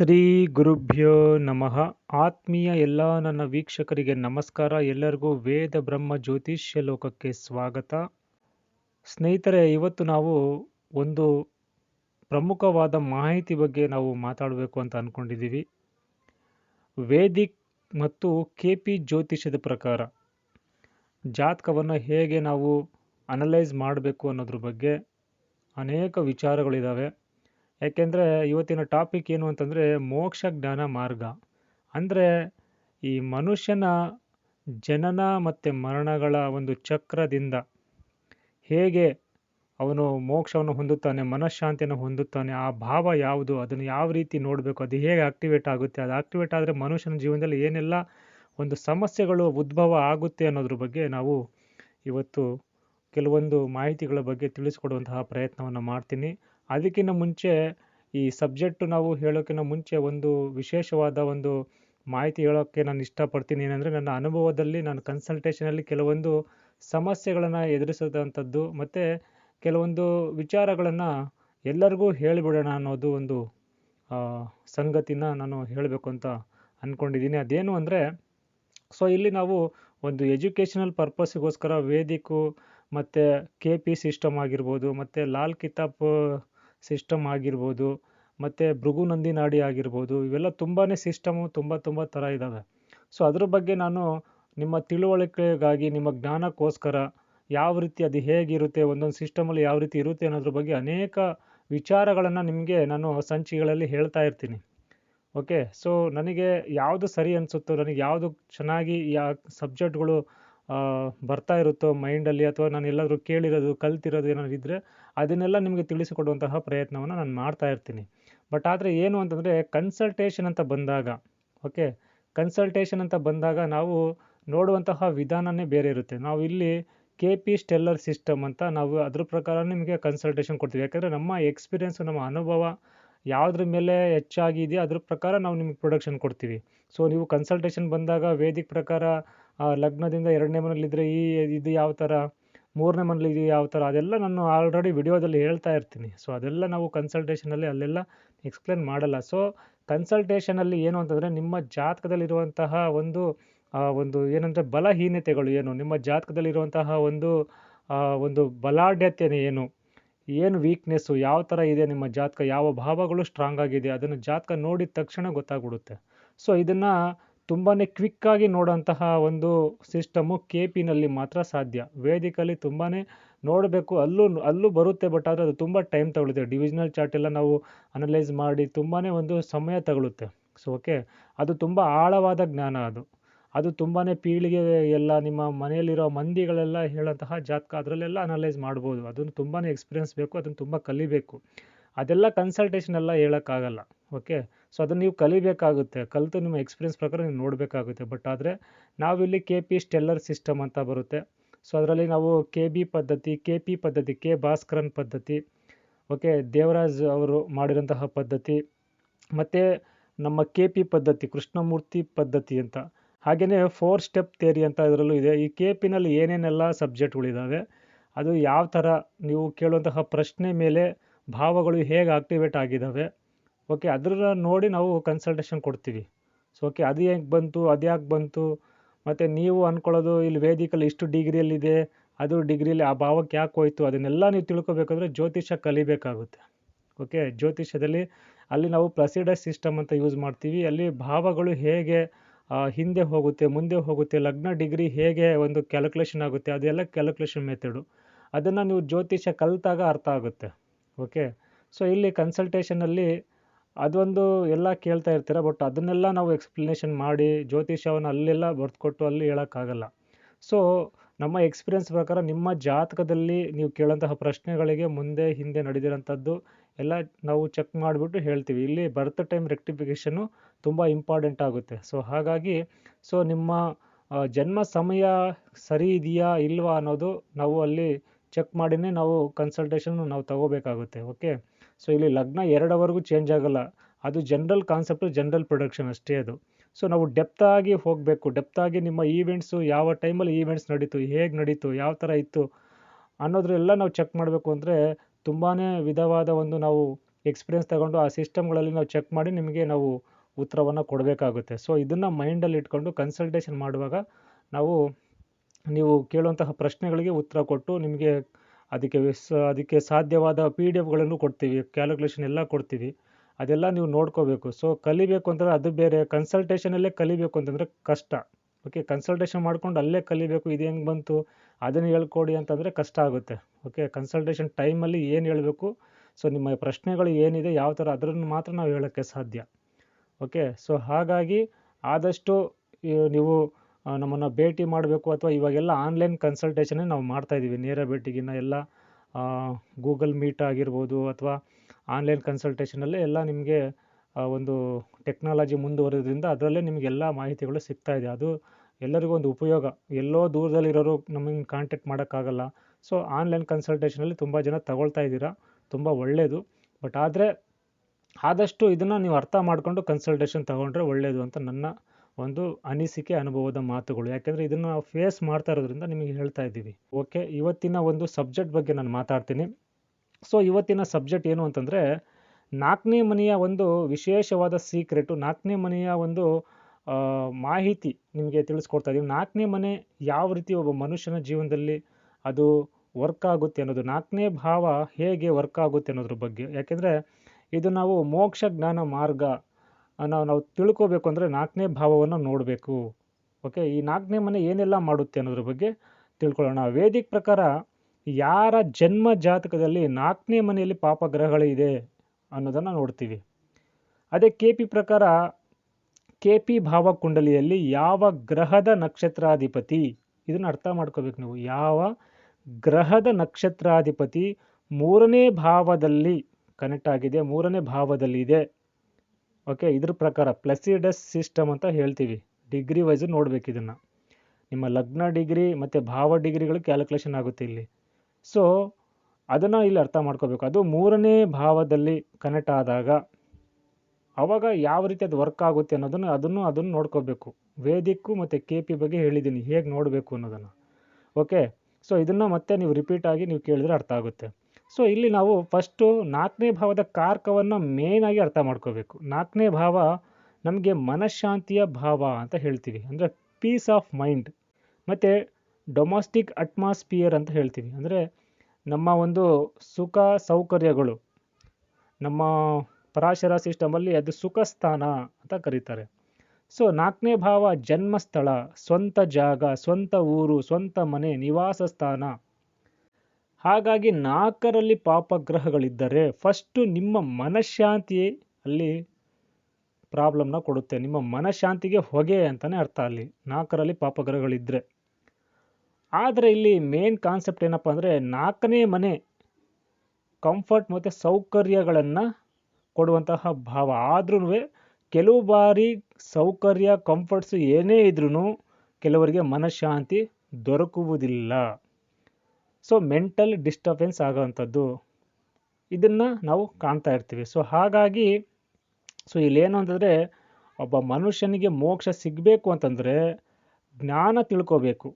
ಶ್ರೀ ಗುರುಭ್ಯೋ ನಮಃ. ಆತ್ಮೀಯ ಎಲ್ಲ ನನ್ನ ವೀಕ್ಷಕರಿಗೆ ನಮಸ್ಕಾರ. ಎಲ್ಲರಿಗೂ ವೇದ ಬ್ರಹ್ಮ ಜ್ಯೋತಿಷ್ಯ ಲೋಕಕ್ಕೆ ಸ್ವಾಗತ. ಸ್ನೇಹಿತರೆ, ಇವತ್ತು ನಾವು ಒಂದು ಪ್ರಮುಖವಾದ ಮಾಹಿತಿ ಬಗ್ಗೆ ನಾವು ಮಾತಾಡಬೇಕು ಅಂತ ಅಂದ್ಕೊಂಡಿದ್ದೀವಿ ವೇದಿಕ್ ಮತ್ತು ಕೆ ಪಿ ಜ್ಯೋತಿಷ್ಯದ ಪ್ರಕಾರ ಜಾತಕವನ್ನು ಹೇಗೆ ನಾವು ಅನಲೈಸ್ ಮಾಡಬೇಕು ಅನ್ನೋದ್ರ ಬಗ್ಗೆ ಅನೇಕ ವಿಚಾರಗಳಿದ್ದಾವೆ ಯಾಕೆಂದರೆ ಇವತ್ತಿನ ಟಾಪಿಕ್ ಏನು ಅಂತಂದರೆ ಮೋಕ್ಷ ಜ್ಞಾನ ಮಾರ್ಗ. ಅಂದರೆ ಈ ಮನುಷ್ಯನ ಜನನ ಮತ್ತು ಮರಣಗಳ ಒಂದು ಚಕ್ರದಿಂದ ಹೇಗೆ ಅವನು ಮೋಕ್ಷವನ್ನು ಹೊಂದುತ್ತಾನೆ, ಮನಃಶಾಂತಿಯನ್ನು ಹೊಂದುತ್ತಾನೆ, ಆ ಭಾವ ಯಾವುದು, ಅದನ್ನು ಯಾವ ರೀತಿ ನೋಡಬೇಕು, ಅದು ಹೇಗೆ ಆಕ್ಟಿವೇಟ್ ಆಗುತ್ತೆ, ಅದು ಆಕ್ಟಿವೇಟ್ ಆದರೆ ಮನುಷ್ಯನ ಜೀವನದಲ್ಲಿ ಏನೆಲ್ಲ ಒಂದು ಸಮಸ್ಯೆಗಳು ಉದ್ಭವ ಆಗುತ್ತೆ ಅನ್ನೋದ್ರ ಬಗ್ಗೆ ನಾವು ಇವತ್ತು ಕೆಲವೊಂದು ಮಾಹಿತಿಗಳ ಬಗ್ಗೆ ತಿಳಿಸ್ಕೊಡುವಂತಹ ಪ್ರಯತ್ನವನ್ನು ಮಾಡ್ತೀನಿ. ಅದಕ್ಕಿಂತ ಮುಂಚೆ ಈ ಸಬ್ಜೆಕ್ಟು ನಾವು ಹೇಳೋಕ್ಕಿಂತ ಮುಂಚೆ ಒಂದು ವಿಶೇಷವಾದ ಒಂದು ಮಾಹಿತಿ ಹೇಳೋಕ್ಕೆ ನಾನು ಇಷ್ಟಪಡ್ತೀನಿ. ಏನಂದರೆ ನನ್ನ ಅನುಭವದಲ್ಲಿ ನಾನು ಕನ್ಸಲ್ಟೇಷನಲ್ಲಿ ಕೆಲವೊಂದು ಸಮಸ್ಯೆಗಳನ್ನು ಎದುರಿಸಿದಂಥದ್ದು ಮತ್ತು ಕೆಲವೊಂದು ವಿಚಾರಗಳನ್ನು ಎಲ್ಲರಿಗೂ ಹೇಳಿಬಿಡೋಣ ಅನ್ನೋದು ಒಂದು ಸಂಗತಿನ ನಾನು ಹೇಳಬೇಕು ಅಂತ ಅಂದ್ಕೊಂಡಿದ್ದೀನಿ ಅದೇನು ಅಂದರೆ ಸೊ ಇಲ್ಲಿ ನಾವು ಒಂದು ಎಜುಕೇಷನಲ್ ಪರ್ಪಸ್ಗೋಸ್ಕರ ವೇದಿಕು ಮತ್ತು ಕೆ ಪಿ ಸಿಸ್ಟಮ್ ಆಗಿರ್ಬೋದು, ಮತ್ತು ಲಾಲ್ ಕಿತಾಬ್ ಸಿಸ್ಟಮ್ ಆಗಿರ್ಬೋದು, ಮತ್ತು ಭೃಗುನಂದಿ ನಾಡಿ ಆಗಿರ್ಬೋದು, ಇವೆಲ್ಲ ತುಂಬಾ ಸಿಸ್ಟಮು ತುಂಬ ತುಂಬ ಥರ ಇದ್ದಾವೆ ಸೊ ಅದ್ರ ಬಗ್ಗೆ ನಾನು ನಿಮ್ಮ ತಿಳುವಳಿಕೆಗಾಗಿ, ನಿಮ್ಮ ಜ್ಞಾನಕ್ಕೋಸ್ಕರ ಯಾವ ರೀತಿ ಅದು ಹೇಗಿರುತ್ತೆ, ಒಂದೊಂದು ಸಿಸ್ಟಮಲ್ಲಿ ಯಾವ ರೀತಿ ಇರುತ್ತೆ ಅನ್ನೋದ್ರ ಬಗ್ಗೆ ಅನೇಕ ವಿಚಾರಗಳನ್ನು ನಿಮಗೆ ನಾನು ಸಂಚಿಗಳಲ್ಲಿ ಹೇಳ್ತಾ ಇರ್ತೀನಿ. ಓಕೆ ಸೊ ನನಗೆ ಯಾವುದು ಸರಿ ಅನಿಸುತ್ತೋ, ನನಗೆ ಯಾವುದು ಚೆನ್ನಾಗಿ ಯಾ ಸಬ್ಜೆಕ್ಟ್ಗಳು ಬರ್ತಾ ಇರುತ್ತೋ ಮೈಂಡಲ್ಲಿ ಅಥವಾ ನಾನು ಎಲ್ಲಾದರೂ ಕೇಳಿರೋದು, ಕಲ್ತಿರೋದು ಏನಾದ್ರು ಇದ್ದರೆ ಅದನ್ನೆಲ್ಲ ನಿಮಗೆ ತಿಳಿಸಿಕೊಡುವಂತಹ ಪ್ರಯತ್ನವನ್ನು ನಾನು ಮಾಡ್ತಾ ಇರ್ತೀನಿ. ಬಟ್ ಆದರೆ ಏನು ಅಂತಂದರೆ ಕನ್ಸಲ್ಟೇಷನ್ ಅಂತ ಬಂದಾಗ ಓಕೆ ಕನ್ಸಲ್ಟೇಷನ್ ಅಂತ ಬಂದಾಗ ನಾವು ನೋಡುವಂತಹ ವಿಧಾನನೇ ಬೇರೆ ಇರುತ್ತೆ. ನಾವು ಇಲ್ಲಿ ಕೆ ಪಿ ಸ್ಟೆಲ್ಲರ್ ಸಿಸ್ಟಮ್ ಅಂತ ನಾವು ಅದ್ರ ಪ್ರಕಾರ ನಿಮಗೆ ಕನ್ಸಲ್ಟೇಷನ್ ಕೊಡ್ತೀವಿ. ಯಾಕಂದರೆ ನಮ್ಮ ಎಕ್ಸ್ಪೀರಿಯೆನ್ಸು ನಮ್ಮ ಅನುಭವ ಯಾವುದ್ರ ಮೇಲೆ ಹೆಚ್ಚಾಗಿದೆಯೋ ಅದ್ರ ಪ್ರಕಾರ ನಾವು ನಿಮಗೆ ಪ್ರೊಡಕ್ಷನ್ ಕೊಡ್ತೀವಿ. ಸೊ ನೀವು ಕನ್ಸಲ್ಟೇಷನ್ ಬಂದಾಗ ವೇದಿಕೆ ಪ್ರಕಾರ ಲಗ್ನದಿಂದ ಎರಡನೇ ಮನೇಲಿದ್ದರೆ ಈ ಇದು ಯಾವ ಥರ, ಮೂರನೇ ಮನೇಲಿ ಇದು ಯಾವ ಥರ, ಅದೆಲ್ಲ ನಾನು ಆಲ್ರೆಡಿ ವಿಡಿಯೋದಲ್ಲಿ ಹೇಳ್ತಾ ಇರ್ತೀನಿ. ಸೊ ಅದೆಲ್ಲ ನಾವು ಕನ್ಸಲ್ಟೇಷನಲ್ಲಿ ಅಲ್ಲೆಲ್ಲ ಎಕ್ಸ್ಪ್ಲೇನ್ ಮಾಡಲ್ಲ. ಸೊ ಕನ್ಸಲ್ಟೇಷನಲ್ಲಿ ಏನು ಅಂತಂದರೆ ನಿಮ್ಮ ಜಾತಕದಲ್ಲಿರುವಂತಹ ಒಂದು ಒಂದು ಏನಂದರೆ ಬಲಹೀನತೆಗಳು ಏನು, ನಿಮ್ಮ ಜಾತಕದಲ್ಲಿರುವಂತಹ ಒಂದು ಒಂದು ಬಲಾಢ್ಯತೆ ಏನು ಏನು ವೀಕ್ನೆಸ್ಸು ಯಾವ ಥರ ಇದೆ ನಿಮ್ಮ ಜಾತಕ, ಯಾವ ಭಾವಗಳು ಸ್ಟ್ರಾಂಗ್ ಆಗಿದೆ, ಅದನ್ನು ಜಾತಕ ನೋಡಿದ ತಕ್ಷಣ ಗೊತ್ತಾಗ್ಬಿಡುತ್ತೆ. ಸೊ ಇದನ್ನು ತುಂಬಾ ಕ್ವಿಕ್ಕಾಗಿ ನೋಡೋಂತಹ ಒಂದು ಸಿಸ್ಟಮು ಕೆ ಪಿನಲ್ಲಿ ಮಾತ್ರ ಸಾಧ್ಯ. ವೇದಿಕಲ್ಲಿ ತುಂಬಾ ನೋಡಬೇಕು, ಅಲ್ಲೂ ಅಲ್ಲೂ ಬರುತ್ತೆ ಬಟ್ ಆದರೆ ಅದು ತುಂಬ ಟೈಮ್ ತಗೊಳುತ್ತೆ ಡಿವಿಷನಲ್ ಚಾರ್ಟ್ ಎಲ್ಲ ನಾವು ಅನಲೈಸ್ ಮಾಡಿ ತುಂಬಾ ಒಂದು ಸಮಯ ತಗೊಳುತ್ತೆ. ಸೊ ಓಕೆ ಅದು ತುಂಬ ಆಳವಾದ ಜ್ಞಾನ ಅದು. ಅದು ತುಂಬಾ ಪೀಳಿಗೆ ಎಲ್ಲ ನಿಮ್ಮ ಮನೆಯಲ್ಲಿರೋ ಮಂದಿಗಳೆಲ್ಲ ಹೇಳೋಂತಹ ಜಾತಕ, ಅದರಲ್ಲೆಲ್ಲ ಅನಲೈಸ್ ಮಾಡ್ಬೋದು. ಅದನ್ನು ತುಂಬಾ ಎಕ್ಸ್ಪೀರಿಯನ್ಸ್ ಬೇಕು, ಅದನ್ನು ತುಂಬ ಕಲಿಬೇಕು. ಅದೆಲ್ಲ ಕನ್ಸಲ್ಟೇಷನ್ ಎಲ್ಲ ಹೇಳೋಕ್ಕಾಗಲ್ಲ. ಓಕೆ ಸೊ ಅದನ್ನು ನೀವು ಕಲಿಬೇಕಾಗುತ್ತೆ. ಕಲಿತು ನಿಮ್ಮ ಎಕ್ಸ್ಪೀರಿಯನ್ಸ್ ಪ್ರಕಾರ ನೀವು ನೋಡಬೇಕಾಗುತ್ತೆ. ಬಟ್ ಆದರೆ, ನಾವಿಲ್ಲಿ ಕೆ ಪಿ ಸ್ಟೆಲ್ಲರ್ ಸಿಸ್ಟಮ್ ಅಂತ ಬರುತ್ತೆ. ಸೊ ಅದರಲ್ಲಿ ನಾವು ಕೆ ಬಿ ಪದ್ಧತಿ ಕೆ ಪಿ ಪದ್ಧತಿ ಕೆ ಭಾಸ್ಕರನ್ ಪದ್ಧತಿ ಓಕೆ ದೇವರಾಜ್ ಅವರು ಮಾಡಿರೋಂತಹ ಪದ್ಧತಿ, ಮತ್ತು ನಮ್ಮ ಕೆ ಪಿ ಪದ್ಧತಿ, ಕೃಷ್ಣಮೂರ್ತಿ ಪದ್ಧತಿ ಅಂತ. ಹಾಗೆಯೇ ಫೋರ್ ಸ್ಟೆಪ್ ಥೇರಿ ಅಂತ ಇದರಲ್ಲೂ ಇದೆ. ಈ ಕೆ ಪಿನಲ್ಲಿ ಏನೇನೆಲ್ಲ ಸಬ್ಜೆಕ್ಟ್ಗಳಿದ್ದಾವೆ ಅದು ಯಾವ ಥರ ನೀವು ಕೇಳುವಂತಹ ಪ್ರಶ್ನೆ ಮೇಲೆ ಭಾವಗಳು ಹೇಗೆ ಆಕ್ಟಿವೇಟ್ ಆಗಿದ್ದಾವೆ ಓಕೆ ಅದರ ನೋಡಿ ನಾವು ಕನ್ಸಲ್ಟೇಷನ್ ಕೊಡ್ತೀವಿ. ಸೊ ಓಕೆ ಅದು ಹೇಗೆ ಬಂತು, ಅದು ಯಾಕೆ ಬಂತು, ಮತ್ತು ನೀವು ಅಂದ್ಕೊಳ್ಳೋದು ಇಲ್ಲಿ ವೇದಿಕಲ್ಲಿ ಇಷ್ಟು ಡಿಗ್ರಿಯಲ್ಲಿದೆ ಅದು ಡಿಗ್ರಿಯಲ್ಲಿ ಆ ಭಾವಕ್ಕೆ ಯಾಕೆ ಹೋಯ್ತು, ಅದನ್ನೆಲ್ಲ ನೀವು ತಿಳ್ಕೊಬೇಕಂದ್ರೆ ಜ್ಯೋತಿಷ ಕಲಿಬೇಕಾಗುತ್ತೆ. ಓಕೆ ಜ್ಯೋತಿಷ್ಯದಲ್ಲಿ ಅಲ್ಲಿ ನಾವು ಪ್ರೊಸೀಡರ್ ಸಿಸ್ಟಮ್ ಅಂತ ಯೂಸ್ ಮಾಡ್ತೀವಿ. ಅಲ್ಲಿ ಭಾವಗಳು ಹೇಗೆ ಹಿಂದೆ ಹೋಗುತ್ತೆ, ಮುಂದೆ ಹೋಗುತ್ತೆ, ಲಗ್ನ ಡಿಗ್ರಿ ಹೇಗೆ ಒಂದು ಕ್ಯಾಲ್ಕುಲೇಷನ್ ಆಗುತ್ತೆ, ಅದೆಲ್ಲ ಕ್ಯಾಲ್ಕುಲೇಷನ್ ಮೆಥಡು ಅದನ್ನು ನೀವು ಜ್ಯೋತಿಷ ಕಲಿತಾಗ ಅರ್ಥ ಆಗುತ್ತೆ. ಓಕೆ ಸೊ ಇಲ್ಲಿ ಕನ್ಸಲ್ಟೇಷನಲ್ಲಿ ಅದೊಂದು ಎಲ್ಲ ಕೇಳ್ತಾ ಇರ್ತೀರ ಬಟ್ ಅದನ್ನೆಲ್ಲ ನಾವು ಎಕ್ಸ್ಪ್ಲನೇಷನ್ ಮಾಡಿ ಜ್ಯೋತಿಷವನ್ನು ಅಲ್ಲೆಲ್ಲ ಬರೆದುಕೊಟ್ಟು ಅಲ್ಲಿ ಹೇಳೋಕ್ಕಾಗಲ್ಲ. ಸೊ ನಮ್ಮ ಎಕ್ಸ್ಪೀರಿಯನ್ಸ್ ಪ್ರಕಾರ ನಿಮ್ಮ ಜಾತಕದಲ್ಲಿ ನೀವು ಕೇಳೋಂತಹ ಪ್ರಶ್ನೆಗಳಿಗೆ ಮುಂದೆ ಹಿಂದೆ ನಡೆದಿರೋಂಥದ್ದು ಎಲ್ಲ ನಾವು ಚೆಕ್ ಮಾಡಿಬಿಟ್ಟು ಹೇಳ್ತೀವಿ. ಇಲ್ಲಿ ಬರ್ತ್ ಟೈಮ್ ರೆಕ್ಟಿಫಿಕೇಷನು ತುಂಬ ಇಂಪಾರ್ಟೆಂಟ್ ಆಗುತ್ತೆ. ಸೊ ಹಾಗಾಗಿ ಸೊ ನಿಮ್ಮ ಜನ್ಮ ಸಮಯ ಸರಿ ಇದೆಯಾ ಇಲ್ವಾ ಅನ್ನೋದು ನಾವು ಅಲ್ಲಿ ಚೆಕ್ ಮಾಡಿನೇ ನಾವು ಕನ್ಸಲ್ಟೇಷನ್ ನಾವು ತಗೋಬೇಕಾಗುತ್ತೆ. ಓಕೆ ಸೊ ಇಲ್ಲಿ ಲಗ್ನ ಎರಡವರೆಗೂ ಚೇಂಜ್ ಆಗೋಲ್ಲ. ಅದು ಜನರಲ್ ಕಾನ್ಸೆಪ್ಟು ಜನರಲ್ ಪ್ರೊಡಕ್ಷನ್ ಅಷ್ಟೇ ಅದು. ಸೊ ನಾವು ಡೆಪ್ತಾಗಿ ಹೋಗಬೇಕು. ಡೆಪ್ತಾಗಿ ನಿಮ್ಮ ಈವೆಂಟ್ಸು ಯಾವ ಟೈಮಲ್ಲಿ ಈವೆಂಟ್ಸ್ ನಡೀತು, ಹೇಗೆ ನಡೀತು, ಯಾವ ಥರ ಇತ್ತು ಅನ್ನೋದ್ರೆಲ್ಲ ನಾವು ಚೆಕ್ ಮಾಡಬೇಕು ಅಂದರೆ ತುಂಬಾ ವಿಧವಾದ ಒಂದು ನಾವು ಎಕ್ಸ್ಪೀರಿಯನ್ಸ್ ತಗೊಂಡು ಆ ಸಿಸ್ಟಮ್ಗಳಲ್ಲಿ ನಾವು ಚೆಕ್ ಮಾಡಿ ನಿಮಗೆ ನಾವು ಉತ್ತರವನ್ನು ಕೊಡಬೇಕಾಗುತ್ತೆ. ಸೊ ಇದನ್ನು ಮೈಂಡಲ್ಲಿ ಇಟ್ಕೊಂಡು ಕನ್ಸಲ್ಟೇಷನ್ ಮಾಡುವಾಗ ನಾವು, ನೀವು ಕೇಳುವಂತಹ ಪ್ರಶ್ನೆಗಳಿಗೆ ಉತ್ತರ ಕೊಟ್ಟು ನಿಮಗೆ ಅದಕ್ಕೆ ವಿಸ್, ಅದಕ್ಕೆ ಸಾಧ್ಯವಾದ ಪಿ ಡಿ ಎಫ್ಗಳನ್ನು ಕೊಡ್ತೀವಿ ಕ್ಯಾಲ್ಕುಲೇಷನ್ ಎಲ್ಲ ಕೊಡ್ತೀವಿ. ಅದೆಲ್ಲ ನೀವು ನೋಡ್ಕೋಬೇಕು. ಸೊ ಕಲಿಬೇಕು ಅಂತಂದರೆ ಅದು ಬೇರೆ ಕನ್ಸಲ್ಟೇಷನಲ್ಲೇ ಕಲಿಬೇಕು ಅಂತಂದರೆ ಕಷ್ಟ. ಓಕೆ ಕನ್ಸಲ್ಟೇಷನ್ ಮಾಡ್ಕೊಂಡು ಅಲ್ಲೇ ಕಲಿಬೇಕು, ಇದು ಹೆಂಗೆ ಬಂತು, ಅದನ್ನು ಹೇಳ್ಕೊಡಿ ಅಂತಂದರೆ ಕಷ್ಟ ಆಗುತ್ತೆ. ಓಕೆ ಕನ್ಸಲ್ಟೇಷನ್ ಟೈಮಲ್ಲಿ ಏನು ಹೇಳಬೇಕು? ಸೊ ನಿಮ್ಮ ಪ್ರಶ್ನೆಗಳು ಏನಿದೆ, ಯಾವ ಥರ, ಅದರನ್ನು ಮಾತ್ರ ನಾವು ಹೇಳೋಕ್ಕೆ ಸಾಧ್ಯ. ಓಕೆ ಸೊ ಹಾಗಾಗಿ ಆದಷ್ಟು ನೀವು ನಮ್ಮನ್ನು ಭೇಟಿ ಮಾಡಬೇಕು ಅಥವಾ ಇವಾಗೆಲ್ಲ ಆನ್ಲೈನ್ ಕನ್ಸಲ್ಟೇಷನ್ನೇ ನಾವು ಮಾಡ್ತಾಯಿದ್ದೀವಿ ನೇರ ಭೇಟಿಗಿನ್ನ ಎಲ್ಲ ಗೂಗಲ್ ಮೀಟ್ ಆಗಿರ್ಬೋದು ಅಥವಾ ಆನ್ಲೈನ್ ಕನ್ಸಲ್ಟೇಷನಲ್ಲೇ ಎಲ್ಲ ನಿಮಗೆ ಒಂದು ಟೆಕ್ನಾಲಜಿ ಮುಂದುವರೆದ್ರಿಂದ ಅದರಲ್ಲೇ ನಿಮಗೆಲ್ಲ ಮಾಹಿತಿಗಳು ಸಿಗ್ತಾ ಇದೆ. ಅದು ಎಲ್ಲರಿಗೂ ಒಂದು ಉಪಯೋಗ. ಎಲ್ಲೋ ದೂರದಲ್ಲಿರೋರು ನಮಗೆ ಕಾಂಟ್ಯಾಕ್ಟ್ ಮಾಡೋಕ್ಕಾಗಲ್ಲ. ಸೊ ಆನ್ಲೈನ್ ಕನ್ಸಲ್ಟೇಷನಲ್ಲಿ ತುಂಬ ಜನ ತಗೊಳ್ತಾ ಇದ್ದೀರಾ. ತುಂಬ ಒಳ್ಳೆಯದು ಬಟ್ ಆದರೆ, ಆದಷ್ಟು ಇದನ್ನು ನೀವು ಅರ್ಥ ಮಾಡಿಕೊಂಡು ಕನ್ಸಲ್ಟೇಷನ್ ತಗೊಂಡ್ರೆ ಒಳ್ಳೆಯದು ಅಂತ ನನ್ನ ಒಂದು ಅನಿಸಿಕೆ, ಅನುಭವದ ಮಾತುಗಳು. ಯಾಕೆಂದರೆ ಇದನ್ನು ನಾವು ಫೇಸ್ ಮಾಡ್ತಾ ಇರೋದ್ರಿಂದ ನಿಮಗೆ ಹೇಳ್ತಾ ಇದ್ದೀವಿ. ಓಕೆ ಇವತ್ತಿನ ಒಂದು ಸಬ್ಜೆಕ್ಟ್ ಬಗ್ಗೆ ನಾನು ಮಾತಾಡ್ತೀನಿ. ಸೊ ಇವತ್ತಿನ ಸಬ್ಜೆಕ್ಟ್ ಏನು ಅಂತಂದರೆ, ನಾಲ್ಕನೇ ಮನೆಯ ಒಂದು ವಿಶೇಷವಾದ ಸೀಕ್ರೆಟು ನಾಲ್ಕನೇ ಮನೆಯ ಒಂದು ಮಾಹಿತಿ ನಿಮಗೆ ತಿಳಿಸ್ಕೊಡ್ತಾ ಇದ್ದೀವಿ. ನಾಲ್ಕನೇ ಮನೆ ಯಾವ ರೀತಿ ಒಬ್ಬ ಮನುಷ್ಯನ ಜೀವನದಲ್ಲಿ ಅದು ವರ್ಕ್ ಆಗುತ್ತೆ ಅನ್ನೋದು, ನಾಲ್ಕನೇ ಭಾವ ಹೇಗೆ ವರ್ಕ್ ಆಗುತ್ತೆ ಅನ್ನೋದ್ರ ಬಗ್ಗೆ. ಯಾಕೆಂದರೆ ಇದು ನಾವು ಮೋಕ್ಷ ಜ್ಞಾನ ಮಾರ್ಗ ನಾವು ನಾವು ತಿಳ್ಕೋಬೇಕು ಅಂದರೆ ನಾಲ್ಕನೇ ಭಾವವನ್ನು ನೋಡಬೇಕು. ಓಕೆ ಈ ನಾಲ್ಕನೇ ಮನೆ ಏನೆಲ್ಲ ಮಾಡುತ್ತೆ ಅನ್ನೋದ್ರ ಬಗ್ಗೆ ತಿಳ್ಕೊಳ್ಳೋಣ. ವೇದಿಕ್ ಪ್ರಕಾರ ಯಾರ ಜನ್ಮ ಜಾತಕದಲ್ಲಿ ನಾಲ್ಕನೇ ಮನೆಯಲ್ಲಿ ಪಾಪ ಗ್ರಹಗಳಿದೆ ಅನ್ನೋದನ್ನು ನೋಡ್ತೀವಿ. ಅದೇ ಕೆ ಪಿ ಪ್ರಕಾರ ಕೆ ಪಿ ಭಾವಕುಂಡಲಿಯಲ್ಲಿ ಯಾವ ಗ್ರಹದ ನಕ್ಷತ್ರಾಧಿಪತಿ, ಇದನ್ನು ಅರ್ಥ ಮಾಡ್ಕೋಬೇಕು ನೀವು. ಯಾವ ಗ್ರಹದ ನಕ್ಷತ್ರಾಧಿಪತಿ ಮೂರನೇ ಭಾವದಲ್ಲಿ ಕನೆಕ್ಟ್ ಆಗಿದೆ, ಮೂರನೇ ಭಾವದಲ್ಲಿ ಇದೆ ಓಕೆ ಇದ್ರ ಪ್ರಕಾರ ಪ್ಲಸಿಡಸ್ ಸಿಸ್ಟಮ್ ಅಂತ ಹೇಳ್ತೀವಿ. ಡಿಗ್ರಿ ವೈಸು ನೋಡ್ಬೇಕು ಇದನ್ನು. ನಿಮ್ಮ ಲಗ್ನ ಡಿಗ್ರಿ ಮತ್ತು ಭಾವ ಡಿಗ್ರಿಗಳು ಕ್ಯಾಲ್ಕುಲೇಷನ್ ಆಗುತ್ತೆ ಇಲ್ಲಿ. ಸೊ ಅದನ್ನು ಇಲ್ಲಿ ಅರ್ಥ ಮಾಡ್ಕೋಬೇಕು. ಅದು ಮೂರನೇ ಭಾವದಲ್ಲಿ ಕನೆಕ್ಟ್ ಆದಾಗ ಅವಾಗ ಯಾವ ರೀತಿ ಅದು ವರ್ಕ್ ಆಗುತ್ತೆ ಅನ್ನೋದನ್ನು ಅದನ್ನು ಅದನ್ನು ನೋಡ್ಕೋಬೇಕು. ವೇದಿಕ್ಕು ಮತ್ತು ಕೆ ಪಿ ಬಗ್ಗೆ ಹೇಳಿದ್ದೀನಿ ಹೇಗೆ ನೋಡಬೇಕು ಅನ್ನೋದನ್ನು. ಓಕೆ ಸೊ ಇದನ್ನು ಮತ್ತೆ ನೀವು ರಿಪೀಟ್ ಆಗಿ ನೀವು ಕೇಳಿದ್ರೆ ಅರ್ಥ ಆಗುತ್ತೆ. ಸೊ ಇಲ್ಲಿ ನಾವು ಫಸ್ಟು ನಾಲ್ಕನೇ ಭಾವದ ಕಾರಕವನ್ನು ಮೇಯ್ನಾಗಿ ಅರ್ಥ ಮಾಡ್ಕೋಬೇಕು. ನಾಲ್ಕನೇ ಭಾವ ನಮಗೆ ಮನಃಶಾಂತಿಯ ಭಾವ ಅಂತ ಹೇಳ್ತೀವಿ. ಅಂದರೆ ಪೀಸ್ ಆಫ್ ಮೈಂಡ್ ಮತ್ತು ಡೊಮಾಸ್ಟಿಕ್ ಅಟ್ಮಾಸ್ಫಿಯರ್ ಅಂತ ಹೇಳ್ತೀವಿ. ಅಂದರೆ ನಮ್ಮ ಒಂದು ಸುಖ ಸೌಕರ್ಯಗಳು, ನಮ್ಮ ಪರಾಶರ ಸಿಸ್ಟಮಲ್ಲಿ ಅದು ಸುಖ ಸ್ಥಾನ ಅಂತ ಕರೀತಾರೆ. ಸೊ ನಾಲ್ಕನೇ ಭಾವ ಜನ್ಮಸ್ಥಳ, ಸ್ವಂತ ಜಾಗ, ಸ್ವಂತ ಊರು, ಸ್ವಂತ ಮನೆ, ನಿವಾಸ ಸ್ಥಾನ. ಹಾಗಾಗಿ ನಾಲ್ಕರಲ್ಲಿ ಪಾಪಗ್ರಹಗಳಿದ್ದರೆ ಫಸ್ಟು ನಿಮ್ಮ ಮನಃಶಾಂತಿ ಅಲ್ಲಿ ಪ್ರಾಬ್ಲಮ್ನ ಕೊಡುತ್ತೆ. ನಿಮ್ಮ ಮನಃಶಾಂತಿಗೆ ಹೊಗೆ ಅಂತಲೇ ಅರ್ಥ ಅಲ್ಲಿ. ನಾಲ್ಕರಲ್ಲಿ ಪಾಪಗ್ರಹಗಳಿದ್ದರೆ ಆದರೆ ಇಲ್ಲಿ ಮೇನ್ ಕಾನ್ಸೆಪ್ಟ್ ಏನಪ್ಪ ಅಂದರೆ ನಾಲ್ಕನೇ ಮನೆ ಕಂಫರ್ಟ್ ಮತ್ತು ಸೌಕರ್ಯಗಳನ್ನು ಕೊಡುವಂತಹ ಭಾವ. ಆದ್ರೂ ಕೆಲವು ಬಾರಿ ಸೌಕರ್ಯ ಕಂಫರ್ಟ್ಸು ಏನೇ ಇದ್ರೂ ಕೆಲವರಿಗೆ ಮನಃಶಾಂತಿ ದೊರಕುವುದಿಲ್ಲ. ಸೊ ಮೆಂಟಲ್ ಡಿಸ್ಟರ್ಬೆನ್ಸ್ ಆಗೋವಂಥದ್ದು ಇದನ್ನು ನಾವು ಕಾಣ್ತಾ ಇರ್ತೀವಿ. ಸೊ ಹಾಗಾಗಿ ಸೊ ಇಲ್ಲೇನು ಅಂತಂದರೆ, ಒಬ್ಬ ಮನುಷ್ಯನಿಗೆ ಮೋಕ್ಷ ಸಿಗಬೇಕು ಅಂತಂದರೆ ಜ್ಞಾನ ತಿಳ್ಕೋಬೇಕು,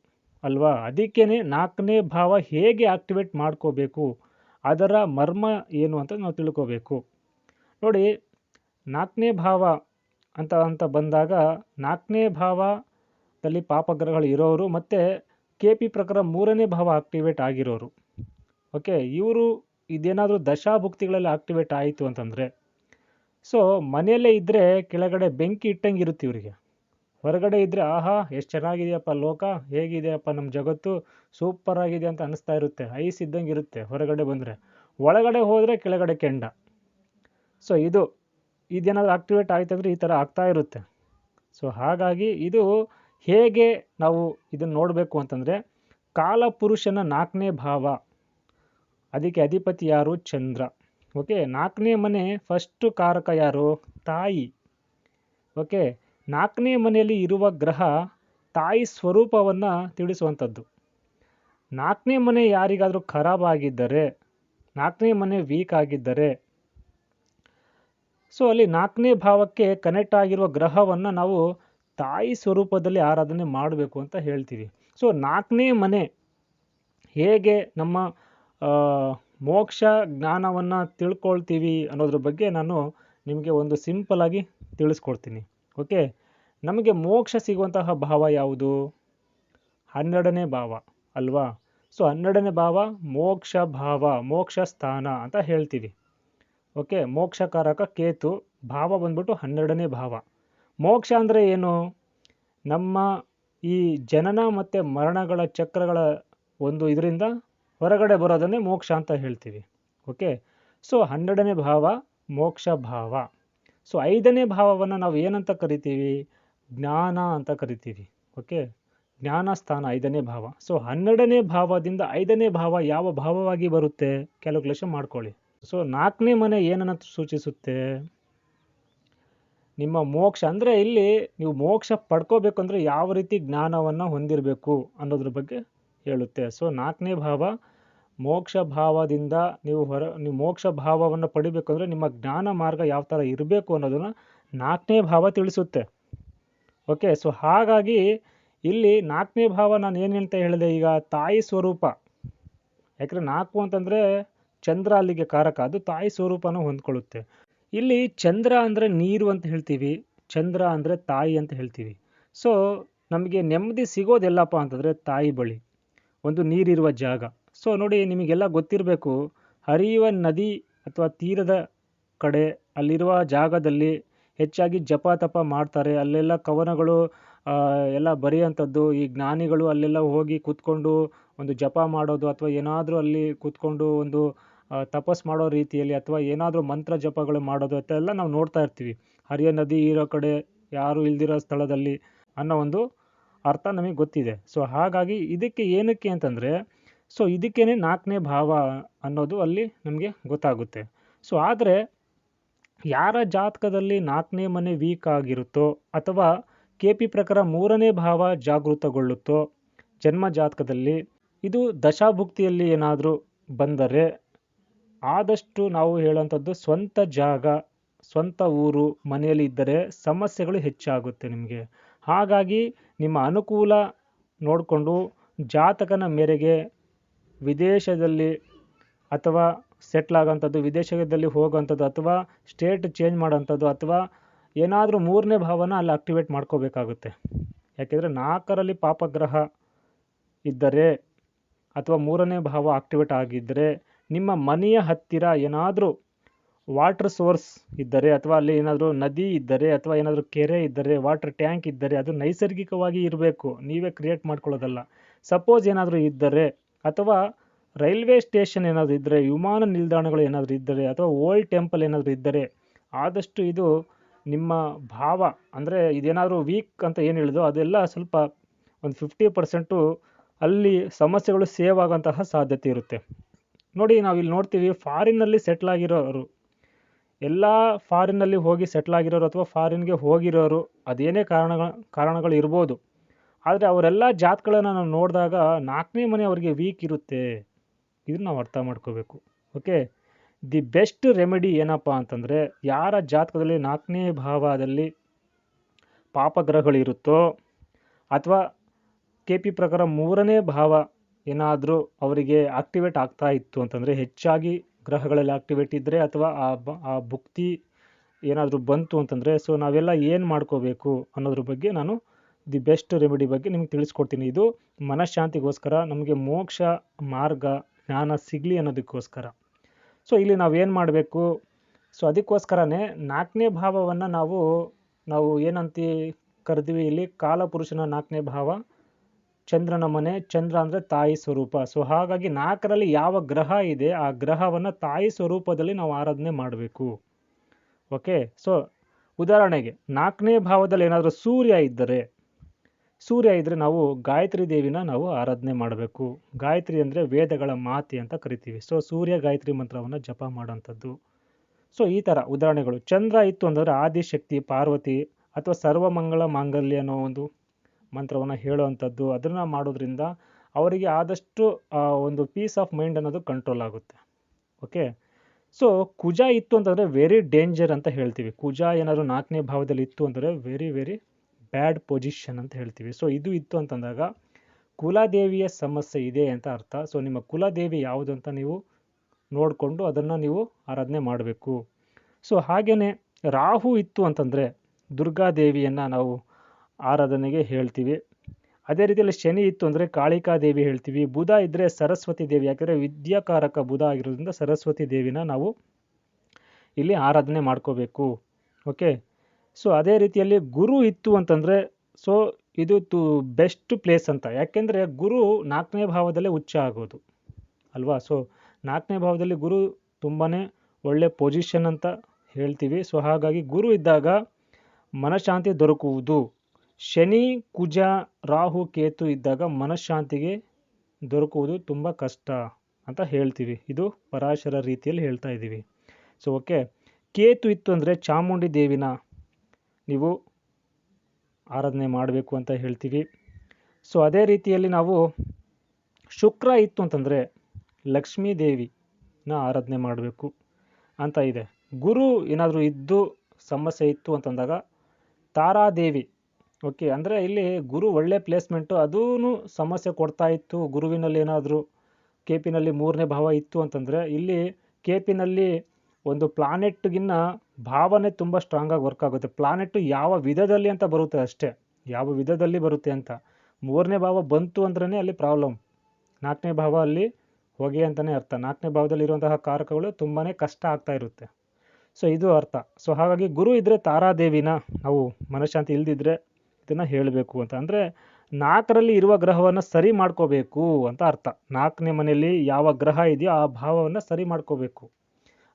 ಅಲ್ವಾ? ಅದಕ್ಕೇ ನಾಲ್ಕನೇ ಭಾವ ಹೇಗೆ ಆಕ್ಟಿವೇಟ್ ಮಾಡ್ಕೋಬೇಕು, ಅದರ ಮರ್ಮ ಏನು ಅಂತ ನಾವು ತಿಳ್ಕೋಬೇಕು. ನೋಡಿ, ನಾಲ್ಕನೇ ಭಾವ ಅಂತ ಅಂತ ಬಂದಾಗ ನಾಲ್ಕನೇ ಭಾವದಲ್ಲಿ ಪಾಪಗ್ರಹಗಳು ಇರೋರು ಮತ್ತು ಕೆ ಪಿ ಪ್ರಕಾರ ಮೂರನೇ ಭಾವ ಆಕ್ಟಿವೇಟ್ ಆಗಿರೋರು. ಓಕೆ ಇವರು ಇದೇನಾದರೂ ದಶಾಭುಕ್ತಿಗಳಲ್ಲಿ ಆಕ್ಟಿವೇಟ್ ಆಯಿತು ಅಂತಂದರೆ ಸೊ ಮನೆಯಲ್ಲೇ ಇದ್ದರೆ ಕೆಳಗಡೆ ಬೆಂಕಿ ಇಟ್ಟಂಗೆ ಇರುತ್ತೆ ಇವರಿಗೆ. ಹೊರಗಡೆ ಇದ್ದರೆ ಆಹಾ, ಎಷ್ಟು ಚೆನ್ನಾಗಿದೆಯಪ್ಪ ಲೋಕ, ಹೇಗಿದೆಯಪ್ಪ ನಮ್ಮ ಜಗತ್ತು ಸೂಪರ್ ಆಗಿದೆ ಅಂತ ಅನಿಸ್ತಾ ಇರುತ್ತೆ, ಐಸ್ ಇದ್ದಂಗೆ ಇರುತ್ತೆ ಹೊರಗಡೆ ಬಂದರೆ. ಒಳಗಡೆ ಹೋದರೆ ಕೆಳಗಡೆ ಕೆಂಡ. ಸೊ ಇದು, ಇದೇನಾದರೂ ಆಕ್ಟಿವೇಟ್ ಆಯ್ತಂದ್ರೆ ಅಂದರೆ ಈ ಥರ ಆಗ್ತಾ ಇರುತ್ತೆ. ಸೊ ಹಾಗಾಗಿ ಇದು ಹೇಗೆ ನಾವು ಇದನ್ನು ನೋಡಬೇಕು ಅಂತಂದರೆ ಕಾಲಪುರುಷನ ನಾಲ್ಕನೇ ಭಾವ, ಅದಕ್ಕೆ ಅಧಿಪತಿ ಯಾರು? ಚಂದ್ರ. ಓಕೆ ನಾಲ್ಕನೇ ಮನೆ ಫಸ್ಟು ಕಾರಕ ಯಾರು? ತಾಯಿ. ಓಕೆ ನಾಲ್ಕನೇ ಮನೆಯಲ್ಲಿ ಇರುವ ಗ್ರಹ ತಾಯಿ ಸ್ವರೂಪವನ್ನು ತಿಳಿಸುವಂಥದ್ದು ನಾಲ್ಕನೇ ಮನೆ ಯಾರಿಗಾದರೂ ಖರಾಬ್ ಆಗಿದ್ದರೆ, ನಾಲ್ಕನೇ ಮನೆ ವೀಕ್ ಆಗಿದ್ದರೆ ಸೊ ಅಲ್ಲಿ ನಾಲ್ಕನೇ ಭಾವಕ್ಕೆ ಕನೆಕ್ಟ್ ಆಗಿರುವ ಗ್ರಹವನ್ನು ನಾವು ತಾಯಿ ಸ್ವರೂಪದಲ್ಲಿ ಆರಾಧನೆ ಮಾಡಬೇಕು ಅಂತ ಹೇಳ್ತೀವಿ. ಸೊ ನಾಲ್ಕನೇ ಮನೆ ಹೇಗೆ ನಮ್ಮ ಮೋಕ್ಷ ಜ್ಞಾನವನ್ನು ತಿಳ್ಕೊಳ್ತೀವಿ ಅನ್ನೋದ್ರ ಬಗ್ಗೆ ನಾನು ನಿಮಗೆ ಒಂದು ಸಿಂಪಲಾಗಿ ತಿಳಿಸ್ಕೊಡ್ತೀನಿ. ಓಕೆ ನಮಗೆ ಮೋಕ್ಷ ಸಿಗುವಂತಹ ಭಾವ ಯಾವುದು? ಹನ್ನೆರಡನೇ ಭಾವ ಅಲ್ವಾ? ಸೊ ಹನ್ನೆರಡನೇ ಭಾವ ಮೋಕ್ಷ ಭಾವ, ಮೋಕ್ಷ ಸ್ಥಾನ ಅಂತ ಹೇಳ್ತೀವಿ. ಓಕೆ ಮೋಕ್ಷಕಾರಕ ಕೇತು ಭಾವ ಬಂದ್ಬಿಟ್ಟು ಹನ್ನೆರಡನೇ ಭಾವ. ಮೋಕ್ಷ ಅಂದರೆ ಏನು? ನಮ್ಮ ಈ ಜನನ ಮತ್ತು ಮರಣಗಳ ಚಕ್ರಗಳ ಒಂದು ಇದರಿಂದ ಹೊರಗಡೆ ಬರೋದನ್ನೇ ಮೋಕ್ಷ ಅಂತ ಹೇಳ್ತೀವಿ. ಓಕೆ ಸೊ ಹನ್ನೆರಡನೇ ಭಾವ ಮೋಕ್ಷ ಭಾವ. ಸೊ ಐದನೇ ಭಾವವನ್ನು ನಾವು ಏನಂತ ಕರಿತೀವಿ? ಜ್ಞಾನ ಅಂತ ಕರಿತೀವಿ. ಓಕೆ ಜ್ಞಾನ ಸ್ಥಾನ ಐದನೇ ಭಾವ. ಸೊ ಹನ್ನೆರಡನೇ ಭಾವದಿಂದ ಐದನೇ ಭಾವ ಯಾವ ಭಾವವಾಗಿ ಬರುತ್ತೆ? ಕ್ಯಾಲ್ಕುಲೇಷನ್ ಮಾಡ್ಕೊಳ್ಳಿ. ಸೊ ನಾಲ್ಕನೇ ಮನೆ ಏನನ್ನು ಸೂಚಿಸುತ್ತೆ? ನಿಮ್ಮ ಮೋಕ್ಷ ಅಂದರೆ ಇಲ್ಲಿ ನೀವು ಮೋಕ್ಷ ಪಡ್ಕೋಬೇಕು ಅಂದರೆ ಯಾವ ರೀತಿ ಜ್ಞಾನವನ್ನು ಹೊಂದಿರಬೇಕು ಅನ್ನೋದ್ರ ಬಗ್ಗೆ ಹೇಳುತ್ತೆ. ಸೊ ನಾಲ್ಕನೇ ಭಾವ, ಮೋಕ್ಷ ಭಾವದಿಂದ ನೀವು ಹೊರ, ನೀವು ಮೋಕ್ಷ ಭಾವವನ್ನು ಪಡಿಬೇಕು ಅಂದರೆ ನಿಮ್ಮ ಜ್ಞಾನ ಮಾರ್ಗ ಯಾವ ಥರ ಇರಬೇಕು ಅನ್ನೋದನ್ನು ನಾಲ್ಕನೇ ಭಾವ ತಿಳಿಸುತ್ತೆ. ಓಕೆ ಸೊ ಹಾಗಾಗಿ ಇಲ್ಲಿ ನಾಲ್ಕನೇ ಭಾವ ನಾನು ಏನಂತ ಹೇಳಿದೆ, ಈಗ ತಾಯಿ ಸ್ವರೂಪ. ಯಾಕಂದರೆ ನಾಲ್ಕು ಅಂತಂದರೆ ಚಂದ್ರ ಅಲ್ಲಿಗೆ ಕಾರಕ, ಅದು ತಾಯಿ ಸ್ವರೂಪನ ಹೊಂದ್ಕೊಳ್ಳುತ್ತೆ. ಇಲ್ಲಿ ಚಂದ್ರ ಅಂದರೆ ನೀರು ಅಂತ ಹೇಳ್ತೀವಿ, ಚಂದ್ರ ಅಂದರೆ ತಾಯಿ ಅಂತ ಹೇಳ್ತೀವಿ. ಸೊ ನಮಗೆ ನೆಮ್ಮದಿ ಸಿಗೋದೆಲ್ಲಪ್ಪ ಅಂತಂದರೆ ತಾಯಿ ಬಳಿ, ಒಂದು ನೀರಿರುವ ಜಾಗ. ಸೊ ನೋಡಿ, ನಿಮಗೆಲ್ಲ ಗೊತ್ತಿರಬೇಕು, ಹರಿಯುವ ನದಿ ಅಥವಾ ತೀರದ ಕಡೆ ಅಲ್ಲಿರುವ ಜಾಗದಲ್ಲಿ ಹೆಚ್ಚಾಗಿ ಜಪ ತಪ ಮಾಡ್ತಾರೆ. ಅಲ್ಲೆಲ್ಲ ಕವನಗಳು ಎಲ್ಲ ಬರೆಯುವಂಥದ್ದು, ಈ ಜ್ಞಾನಿಗಳು ಅಲ್ಲೆಲ್ಲ ಹೋಗಿ ಕೂತ್ಕೊಂಡು ಒಂದು ಜಪ ಮಾಡೋದು ಅಥವಾ ಏನಾದರೂ ಅಲ್ಲಿ ಕೂತ್ಕೊಂಡು ಒಂದು ತಪಸ್ ಮಾಡೋ ರೀತಿಯಲ್ಲಿ ಅಥವಾ ಏನಾದರೂ ಮಂತ್ರ ಜಪಗಳು ಮಾಡೋದು ಅಂತೆಲ್ಲ ನಾವು ನೋಡ್ತಾ ಇರ್ತೀವಿ. ಹರಿಯ ನದಿ ಇರೋ ಕಡೆ ಯಾರು ಇಲ್ದಿರೋ ಸ್ಥಳದಲ್ಲಿ ಅನ್ನೋ ಒಂದು ಅರ್ಥ ನಮಗೆ ಗೊತ್ತಿದೆ. ಸೊ ಹಾಗಾಗಿ ಇದಕ್ಕೆ ಏನಕ್ಕೆ ಅಂತಂದರೆ ಸೊ ಇದಕ್ಕೇನೆ ನಾಲ್ಕನೇ ಭಾವ ಅನ್ನೋದು ಅಲ್ಲಿ ನಮಗೆ ಗೊತ್ತಾಗುತ್ತೆ. ಸೊ ಆದರೆ ಯಾರ ಜಾತಕದಲ್ಲಿ ನಾಲ್ಕನೇ ಮನೆ ವೀಕ್ ಆಗಿರುತ್ತೋ ಅಥವಾ ಕೆ ಪಿ ಪ್ರಕಾರ ಮೂರನೇ ಭಾವ ಜಾಗೃತಗೊಳ್ಳುತ್ತೋ ಜನ್ಮ ಜಾತಕದಲ್ಲಿ ಇದು ದಶಾಭುಕ್ತಿಯಲ್ಲಿ ಏನಾದರೂ ಬಂದರೆ ಆದಷ್ಟು ನಾವು ಹೇಳುವಂಥದ್ದು ಸ್ವಂತ ಜಾಗ, ಸ್ವಂತ ಊರು ಮನೆಯಲ್ಲಿ ಇದ್ದರೆ ಸಮಸ್ಯೆಗಳು ಹೆಚ್ಚಾಗುತ್ತೆ ನಿಮಗೆ. ಹಾಗಾಗಿ ನಿಮ್ಮ ಅನುಕೂಲ ನೋಡಿಕೊಂಡು ಜಾತಕನ ಮೇರೆಗೆ ವಿದೇಶದಲ್ಲಿ ಅಥವಾ ಸೆಟ್ಲ್ ಆಗೋಂಥದ್ದು ವಿದೇಶದಲ್ಲಿ ಹೋಗೋವಂಥದ್ದು ಅಥವಾ ಸ್ಟೇಟ್ ಚೇಂಜ್ ಮಾಡೋವಂಥದ್ದು ಅಥವಾ ಏನಾದರೂ ಮೂರನೇ ಭಾವನ ಅಲ್ಲಿ ಆಕ್ಟಿವೇಟ್ ಮಾಡ್ಕೋಬೇಕಾಗುತ್ತೆ. ಯಾಕೆಂದರೆ ನಾಲ್ಕರಲ್ಲಿ ಪಾಪಗ್ರಹ ಇದ್ದರೆ ಅಥವಾ ಮೂರನೇ ಭಾವ ಆಕ್ಟಿವೇಟ್ ಆಗಿದ್ದರೆ ನಿಮ್ಮ ಮನೆಯ ಹತ್ತಿರ ಏನಾದರೂ ವಾಟರ್ ಸೋರ್ಸ್ ಇದ್ದರೆ ಅಥವಾ ಅಲ್ಲಿ ಏನಾದರೂ ನದಿ ಇದ್ದರೆ ಅಥವಾ ಏನಾದರೂ ಕೆರೆ ಇದ್ದರೆ ವಾಟರ್ ಟ್ಯಾಂಕ್ ಇದ್ದರೆ ಅದು ನೈಸರ್ಗಿಕವಾಗಿ ಇರಬೇಕು. ನೀವೇ ಕ್ರಿಯೇಟ್ ಮಾಡ್ಕೊಳ್ಳೋದಲ್ಲ. ಸಪೋಸ್ ಏನಾದರೂ ಇದ್ದರೆ ಅಥವಾ ರೈಲ್ವೆ ಸ್ಟೇಷನ್ ಏನಾದರೂ ಇದ್ದರೆ, ವಿಮಾನ ನಿಲ್ದಾಣಗಳು ಏನಾದರೂ ಇದ್ದರೆ ಅಥವಾ ಓಲ್ಡ್ ಟೆಂಪಲ್ ಏನಾದರೂ ಇದ್ದರೆ, ಆದಷ್ಟು ಇದು ನಿಮ್ಮ ಭಾವ, ಅಂದರೆ ಇದೇನಾದರೂ ವೀಕ್ ಅಂತ ಏನು ಹೇಳಿದೋ, ಅದೆಲ್ಲ ಸ್ವಲ್ಪ ಒಂದು ಫಿಫ್ಟಿ ಪರ್ಸೆಂಟು ಅಲ್ಲಿ ಸಮಸ್ಯೆಗಳು ಸೇವ್ ಆಗೋಂತಹ ಸಾಧ್ಯತೆ ಇರುತ್ತೆ. ನೋಡಿ ನಾವು ಇಲ್ಲಿ ನೋಡ್ತೀವಿ ಫಾರಿನ್ನಲ್ಲಿ ಸೆಟ್ಲ್ ಆಗಿರೋರು. ಎಲ್ಲ ಫಾರಿನ್ನಲ್ಲಿ ಹೋಗಿ ಸೆಟ್ಲ್ ಆಗಿರೋರು ಅಥವಾ ಫಾರಿನ್ಗೆ ಹೋಗಿರೋರು ಅದೇನೇ ಕಾರಣಗಳ ಕಾರಣಗಳು ಇರ್ಬೋದು. ಆದರೆ ಅವರೆಲ್ಲ ಜಾತ್ಗಳನ್ನು ನಾವು ನೋಡಿದಾಗ ನಾಲ್ಕನೇ ಮನೆ ಅವರಿಗೆ ವೀಕ್ ಇರುತ್ತೆ. ಇದನ್ನ ನಾವು ಅರ್ಥ ಮಾಡ್ಕೋಬೇಕು. ಓಕೆ ದಿ ಬೆಸ್ಟ್ ರೆಮಿಡಿ ಏನಪ್ಪ ಅಂತಂದರೆ ಯಾರ ಜಾತಕದಲ್ಲಿ ನಾಲ್ಕನೇ ಭಾವದಲ್ಲಿ ಪಾಪಗ್ರಹಗಳಿರುತ್ತೋ ಅಥವಾ ಕೆ ಪಿ ಪ್ರಕಾರ ಮೂರನೇ ಭಾವ ಏನಾದರೂ ಅವರಿಗೆ ಆಕ್ಟಿವೇಟ್ ಆಗ್ತಾ ಇತ್ತು ಅಂತಂದರೆ ಹೆಚ್ಚಾಗಿ ಗ್ರಹಗಳಲ್ಲಿ ಆಕ್ಟಿವೇಟ್ ಇದ್ದರೆ ಅಥವಾ ಆ ಬ, ಆ ಭುಕ್ತಿ ಏನಾದರೂ ಬಂತು ಅಂತಂದರೆ ಸೊ ನಾವೆಲ್ಲ ಏನು ಮಾಡ್ಕೋಬೇಕು ಅನ್ನೋದ್ರ ಬಗ್ಗೆ ನಾನು ದಿ ಬೆಸ್ಟ್ ರೆಮಿಡಿ ಬಗ್ಗೆ ನಿಮ್ಗೆ ತಿಳಿಸ್ಕೊಡ್ತೀನಿ. ಇದು ಮನಃಶಾಂತಿಗೋಸ್ಕರ, ನಮಗೆ ಮೋಕ್ಷ ಮಾರ್ಗ, ಜ್ಞಾನ ಸಿಗಲಿ ಅನ್ನೋದಕ್ಕೋಸ್ಕರ. ಸೊ ಇಲ್ಲಿ ನಾವೇನು ಮಾಡಬೇಕು? ಸೊ ಅದಕ್ಕೋಸ್ಕರನೇ ನಾಲ್ಕನೇ ಭಾವವನ್ನು ನಾವು ನಾವು ಏನಂತ ಕರೆದ್ವಿ ಇಲ್ಲಿ, ಕಾಲಪುರುಷನ ನಾಲ್ಕನೇ ಭಾವ. ಚಂದ್ರನ ಮನೆ, ಚಂದ್ರ ಅಂದರೆ ತಾಯಿ ಸ್ವರೂಪ. ಸೊ ಹಾಗಾಗಿ ನಾಲ್ಕರಲ್ಲಿ ಯಾವ ಗ್ರಹ ಇದೆ, ಆ ಗ್ರಹವನ್ನು ತಾಯಿ ಸ್ವರೂಪದಲ್ಲಿ ನಾವು ಆರಾಧನೆ ಮಾಡಬೇಕು. ಓಕೆ ಸೊ ಉದಾಹರಣೆಗೆ ನಾಲ್ಕನೇ ಭಾವದಲ್ಲಿ ಏನಾದರೂ ಸೂರ್ಯ ಇದ್ದರೆ ಸೂರ್ಯ ಇದ್ದರೆ ನಾವು ಗಾಯತ್ರಿ ದೇವಿನ ನಾವು ಆರಾಧನೆ ಮಾಡಬೇಕು. ಗಾಯತ್ರಿ ಅಂದರೆ ವೇದಗಳ ಮಾತೆ ಅಂತ ಕರಿತೀವಿ. ಸೊ ಸೂರ್ಯ ಗಾಯತ್ರಿ ಮಂತ್ರವನ್ನು ಜಪ ಮಾಡೋಂಥದ್ದು ಸೊ ಈ ಥರ ಉದಾಹರಣೆಗಳು. ಚಂದ್ರ ಇತ್ತು ಅಂದರೆ ಆದಿಶಕ್ತಿ, ಪಾರ್ವತಿ ಅಥವಾ ಸರ್ವಮಂಗಳ ಮಾಂಗಲ್ಯ ಅನ್ನೋ ಒಂದು ಮಂತ್ರವನ್ನು ಹೇಳುವಂಥದ್ದು ಅದನ್ನು ಮಾಡೋದ್ರಿಂದ ಅವರಿಗೆ ಆದಷ್ಟು ಒಂದು ಪೀಸ್ ಆಫ್ ಮೈಂಡ್ ಅನ್ನೋದು ಕಂಟ್ರೋಲ್ ಆಗುತ್ತೆ. ಓಕೆ ಸೊ ಕುಜ ಇತ್ತು ಅಂತಂದರೆ ವೆರಿ ಡೇಂಜರ್ ಅಂತ ಹೇಳ್ತೀವಿ. ಕುಜ ಏನಾದರೂ ನಾಲ್ಕನೇ ಭಾವದಲ್ಲಿ ಇತ್ತು ಅಂದರೆ ವೆರಿ ವೆರಿ ಬ್ಯಾಡ್ ಪೊಸಿಷನ್ ಅಂತ ಹೇಳ್ತೀವಿ. ಸೊ ಇದು ಇತ್ತು ಅಂತಂದಾಗ ಕುಲದೇವಿಯ ಸಮಸ್ಯೆ ಇದೆ ಅಂತ ಅರ್ಥ. ಸೊ ನಿಮ್ಮ ಕುಲದೇವಿ ಯಾವುದು ಅಂತ ನೀವು ನೋಡಿಕೊಂಡು ಅದನ್ನು ನೀವು ಆರಾಧನೆ ಮಾಡಬೇಕು. ಸೊ ಹಾಗೆಯೇ ರಾಹು ಇತ್ತು ಅಂತಂದರೆ ದುರ್ಗಾದೇವಿಯನ್ನು ನಾವು ಆರಾಧನೆಗೆ ಹೇಳ್ತೀವಿ. ಅದೇ ರೀತಿಯಲ್ಲಿ ಶನಿ ಇತ್ತು ಅಂದರೆ ಕಾಳಿಕಾ ದೇವಿ ಹೇಳ್ತೀವಿ. ಬುಧ ಇದ್ದರೆ ಸರಸ್ವತಿ ದೇವಿ. ಯಾಕಂದರೆ ವಿದ್ಯಾಕಾರಕ ಬುಧ ಆಗಿರೋದ್ರಿಂದ ಸರಸ್ವತಿ ದೇವಿನ ನಾವು ಇಲ್ಲಿ ಆರಾಧನೆ ಮಾಡ್ಕೋಬೇಕು. ಓಕೆ ಸೊ ಅದೇ ರೀತಿಯಲ್ಲಿ ಗುರು ಇತ್ತು ಅಂತಂದರೆ ಸೊ ಇದು ತು ಬೆಸ್ಟ್ ಪ್ಲೇಸ್ ಅಂತ. ಯಾಕೆಂದರೆ ಗುರು ನಾಲ್ಕನೇ ಭಾವದಲ್ಲೇ ಉಚ್ಚ ಆಗೋದು. ಅಲ್ವಾ? ಸೊ ನಾಲ್ಕನೇ ಭಾವದಲ್ಲಿ ಗುರು ತುಂಬಾ ಒಳ್ಳೆ ಪೊಸಿಷನ್ ಅಂತ ಹೇಳ್ತೀವಿ. ಸೊ ಹಾಗಾಗಿ ಗುರು ಇದ್ದಾಗ ಮನಃಶಾಂತಿ ದೊರಕುವುದು. ಶನಿ, ಕುಜ, ರಾಹು, ಕೇತು ಇದ್ದಾಗ ಮನಃಶಾಂತಿಗೆ ದೊರಕುವುದು ತುಂಬ ಕಷ್ಟ ಅಂತ ಹೇಳ್ತೀವಿ. ಇದು ಪರಾಶರ ರೀತಿಯಲ್ಲಿ ಹೇಳ್ತಾ ಇದ್ದೀವಿ. ಸೊ ಓಕೆ ಕೇತು ಇತ್ತು ಅಂದರೆ ಚಾಮುಂಡಿ ದೇವಿನ ನೀವು ಆರಾಧನೆ ಮಾಡಬೇಕು ಅಂತ ಹೇಳ್ತೀವಿ. ಸೊ ಅದೇ ರೀತಿಯಲ್ಲಿ ನಾವು ಶುಕ್ರ ಇತ್ತು ಅಂತಂದರೆ ಲಕ್ಷ್ಮೀ ದೇವಿನ ಆರಾಧನೆ ಮಾಡಬೇಕು ಅಂತ ಇದೆ. ಗುರು ಏನಾದರೂ ಇದ್ದು ಸಮಸ್ಯೆ ಇತ್ತು ಅಂತಂದಾಗ ತಾರಾದೇವಿ ಓಕೆ ಅಂದರೆ ಇಲ್ಲಿ ಗುರು ಒಳ್ಳೆ ಪ್ಲೇಸ್ಮೆಂಟು ಅದೂ ಸಮಸ್ಯೆ ಕೊಡ್ತಾ ಇತ್ತು ಗುರುವಿನಲ್ಲಿ ಏನಾದರೂ. ಕೆ ಪಿನಲ್ಲಿ ಮೂರನೇ ಭಾವ ಇತ್ತು ಅಂತಂದರೆ ಇಲ್ಲಿ ಕೆ ಪಿನಲ್ಲಿ ಒಂದು ಪ್ಲಾನೆಟ್ಗಿನ್ನ ಭಾವನೆ ತುಂಬ ಸ್ಟ್ರಾಂಗಾಗಿ ವರ್ಕ್ ಆಗುತ್ತೆ. ಪ್ಲಾನೆಟ್ಟು ಯಾವ ವಿಧದಲ್ಲಿ ಅಂತ ಬರುತ್ತೆ ಅಷ್ಟೇ. ಯಾವ ವಿಧದಲ್ಲಿ ಬರುತ್ತೆ ಅಂತ. ಮೂರನೇ ಭಾವ ಬಂತು ಅಂದ್ರೇ ಅಲ್ಲಿ ಪ್ರಾಬ್ಲಮ್ ನಾಲ್ಕನೇ ಭಾವ ಅಲ್ಲಿ ಹೊಗೆ ಅಂತಲೇ ಅರ್ಥ. ನಾಲ್ಕನೇ ಭಾವದಲ್ಲಿರುವಂತಹ ಕಾರಕಗಳು ತುಂಬಾ ಕಷ್ಟ ಆಗ್ತಾ ಇರುತ್ತೆ. ಸೊ ಇದು ಅರ್ಥ. ಸೊ ಹಾಗಾಗಿ ಗುರು ಇದ್ದರೆ ತಾರಾದೇವಿನ. ನಾವು ಮನಃಶಾಂತಿ ಇಲ್ದಿದ್ರೆ ಇದನ್ನು ಹೇಳಬೇಕು ಅಂತ. ಅಂದರೆ ನಾಲ್ಕರಲ್ಲಿ ಇರುವ ಗ್ರಹವನ್ನು ಸರಿ ಮಾಡ್ಕೋಬೇಕು ಅಂತ ಅರ್ಥ. ನಾಲ್ಕನೇ ಮನೆಯಲ್ಲಿ ಯಾವ ಗ್ರಹ ಇದೆಯೋ ಆ ಭಾವವನ್ನು ಸರಿ ಮಾಡ್ಕೋಬೇಕು.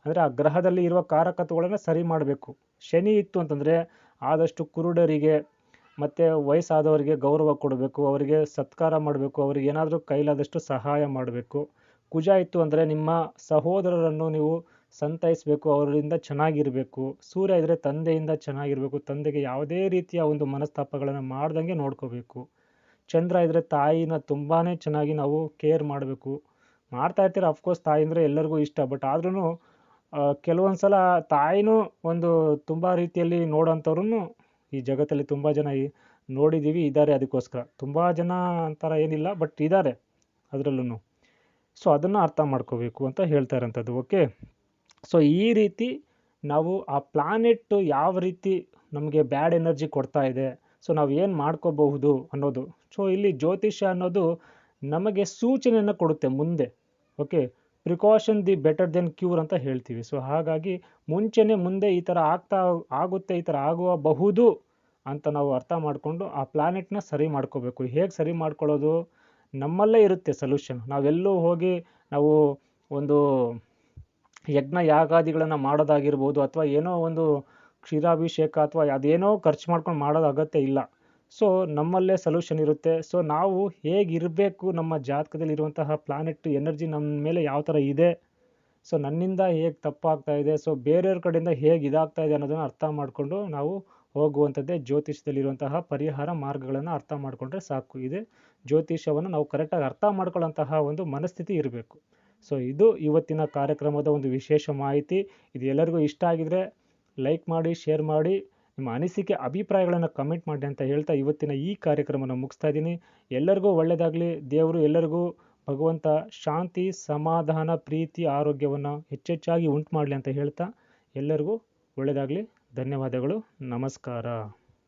ಅಂದರೆ ಆ ಗ್ರಹದಲ್ಲಿ ಇರುವ ಕಾರಕತ್ವಗಳನ್ನು ಸರಿ ಮಾಡಬೇಕು. ಶನಿ ಇತ್ತು ಅಂತಂದರೆ ಆದಷ್ಟು ಕುರುಡರಿಗೆ ಮತ್ತು ವಯಸ್ಸಾದವರಿಗೆ ಗೌರವ ಕೊಡಬೇಕು, ಅವರಿಗೆ ಸತ್ಕಾರ ಮಾಡಬೇಕು, ಅವರಿಗೆ ಏನಾದರೂ ಕೈಲಾದಷ್ಟು ಸಹಾಯ ಮಾಡಬೇಕು. ಕುಜ ಇತ್ತು ಅಂದರೆ ನಿಮ್ಮ ಸಹೋದರರನ್ನು ನೀವು ಸಂತೈಸಬೇಕು, ಅವರಿಂದ ಚೆನ್ನಾಗಿರಬೇಕು, ಸೂರ್ಯ ಇದ್ದರೆ ತಂದೆಯಿಂದ ಚೆನ್ನಾಗಿರಬೇಕು, ತಂದೆಗೆ ಯಾವುದೇ ರೀತಿಯ ಒಂದು ಮನಸ್ತಾಪಗಳನ್ನು ಮಾಡ್ದಂಗೆ ನೋಡ್ಕೋಬೇಕು. ಚಂದ್ರ ಇದ್ದರೆ ತಾಯಿನ ತುಂಬಾ ಚೆನ್ನಾಗಿ ನಾವು ಕೇರ್ ಮಾಡಬೇಕು. ಮಾಡ್ತಾ ಇರ್ತೀರ ಅಫ್ಕೋರ್ಸ್ ತಾಯಿ ಅಂದರೆ ಎಲ್ಲರಿಗೂ ಇಷ್ಟ ಬಟ್ ಆದ್ರೂ ಕೆಲವೊಂದು ಸಲ ತಾಯಿನೂ ಒಂದು ತುಂಬ ರೀತಿಯಲ್ಲಿ ನೋಡೋಂಥವ್ರು ಈ ಜಗತ್ತಲ್ಲಿ ತುಂಬ ಜನ ನೋಡಿದ್ದೀವಿ ಇದ್ದಾರೆ ಅದಕ್ಕೋಸ್ಕರ. ತುಂಬ ಜನ ಅಂತಾರ ಏನಿಲ್ಲ ಬಟ್ ಇದ್ದಾರೆ ಅದರಲ್ಲೂ ಸೊ ಅದನ್ನು ಅರ್ಥ ಮಾಡ್ಕೋಬೇಕು ಅಂತ ಹೇಳ್ತಾ ಇರೋಂಥದ್ದು ಓಕೆ ಸೊ ಈ ರೀತಿ ನಾವು ಆ ಪ್ಲಾನೆಟ್ಟು ಯಾವ ರೀತಿ ನಮಗೆ ಬ್ಯಾಡ್ ಎನರ್ಜಿ ಕೊಡ್ತಾ ಇದೆ. ಸೊ ನಾವು ಏನು ಮಾಡ್ಕೋಬಹುದು ಅನ್ನೋದು. ಸೊ ಇಲ್ಲಿ ಜ್ಯೋತಿಷ್ಯ ಅನ್ನೋದು ನಮಗೆ ಸೂಚನೆಯನ್ನು ಕೊಡುತ್ತೆ ಮುಂದೆ. Okay precaution the better then cure ಅಂತ ಹೇಳ್ತೀವಿ. ಸೊ ಹಾಗಾಗಿ ಮುಂಚೆನೇ ಮುಂದೆ ಈ ಥರ ಆಗ್ತಾ, ಆಗುತ್ತೆ, ಈ ಥರ ಆಗಬಹುದು ಅಂತ ನಾವು ಅರ್ಥ ಮಾಡಿಕೊಂಡು ಆ ಪ್ಲಾನೆಟ್ನ ಸರಿ ಮಾಡ್ಕೋಬೇಕು. ಹೇಗೆ ಸರಿ ಮಾಡ್ಕೊಳ್ಳೋದು? ನಮ್ಮಲ್ಲೇ ಇರುತ್ತೆ ಸೊಲ್ಯೂಷನ್ ನಾವೆಲ್ಲೂ ಹೋಗಿ ನಾವು ಒಂದು ಯಜ್ಞ ಯಾಗಾದಿಗಳನ್ನು ಮಾಡೋದಾಗಿರ್ಬೋದು ಅಥವಾ ಏನೋ ಒಂದು ಕ್ಷೀರಾಭಿಷೇಕ ಅಥವಾ ಅದೇನೋ ಖರ್ಚು ಮಾಡ್ಕೊಂಡು ಮಾಡೋದು ಅಗತ್ಯ ಇಲ್ಲ. ಸೊ ನಮ್ಮಲ್ಲೇ ಸೊಲ್ಯೂಷನ್ ಇರುತ್ತೆ. ಸೊ ನಾವು ಹೇಗಿರಬೇಕು ನಮ್ಮ ಜಾತಕದಲ್ಲಿ ಇರುವಂತಹ ಪ್ಲಾನೆಟ್ ಎನರ್ಜಿ ನಮ್ಮ ಮೇಲೆ ಯಾವ ಥರ ಇದೆ? ಸೊ ನನ್ನಿಂದ ಹೇಗೆ ತಪ್ಪಾಗ್ತಾ ಇದೆ? ಸೊ ಬೇರೆಯವ್ರ ಕಡೆಯಿಂದ ಹೇಗೆ ಇದಾಗ್ತಾ ಇದೆ ಅನ್ನೋದನ್ನು ಅರ್ಥ ಮಾಡಿಕೊಂಡು ನಾವು ಹೋಗುವಂಥದ್ದೇ ಜ್ಯೋತಿಷದಲ್ಲಿರುವಂತಹ ಪರಿಹಾರ ಮಾರ್ಗಗಳನ್ನು ಅರ್ಥ ಮಾಡಿಕೊಂಡ್ರೆ ಸಾಕು. ಇದೆ ಜ್ಯೋತಿಷವನ್ನು ನಾವು ಕರೆಕ್ಟಾಗಿ ಅರ್ಥ ಮಾಡ್ಕೊಳ್ಳೋಂತಹ ಒಂದು ಮನಸ್ಥಿತಿ ಇರಬೇಕು. ಸೊ ಇದು ಇವತ್ತಿನ ಕಾರ್ಯಕ್ರಮದ ಒಂದು ವಿಶೇಷ ಮಾಹಿತಿ. ಇದು ಎಲ್ಲರಿಗೂ ಇಷ್ಟ ಆಗಿದರೆ ಲೈಕ್ ಮಾಡಿ ಶೇರ್ ಮಾಡಿ, ನಿಮ್ಮ ಅನಿಸಿಕೆ, ಅಭಿಪ್ರಾಯಗಳನ್ನು ಕಮೆಂಟ್ ಮಾಡಿ ಅಂತ ಹೇಳ್ತಾ ಇವತ್ತಿನ ಈ ಕಾರ್ಯಕ್ರಮನ ಮುಗಿಸ್ತಾ ಇದ್ದೀನಿ. ಎಲ್ಲರಿಗೂ ಒಳ್ಳೆಯದಾಗಲಿ ದೇವರು ಎಲ್ಲರಿಗೂ ಭಗವಂತ ಶಾಂತಿ, ಸಮಾಧಾನ, ಪ್ರೀತಿ, ಆರೋಗ್ಯವನ್ನು ಹೆಚ್ಚೆಚ್ಚಾಗಿ ಉಂಟು ಮಾಡಲಿ ಅಂತ ಹೇಳ್ತಾ ಎಲ್ಲರಿಗೂ ಒಳ್ಳೆಯದಾಗಲಿ ಧನ್ಯವಾದಗಳು. ನಮಸ್ಕಾರ.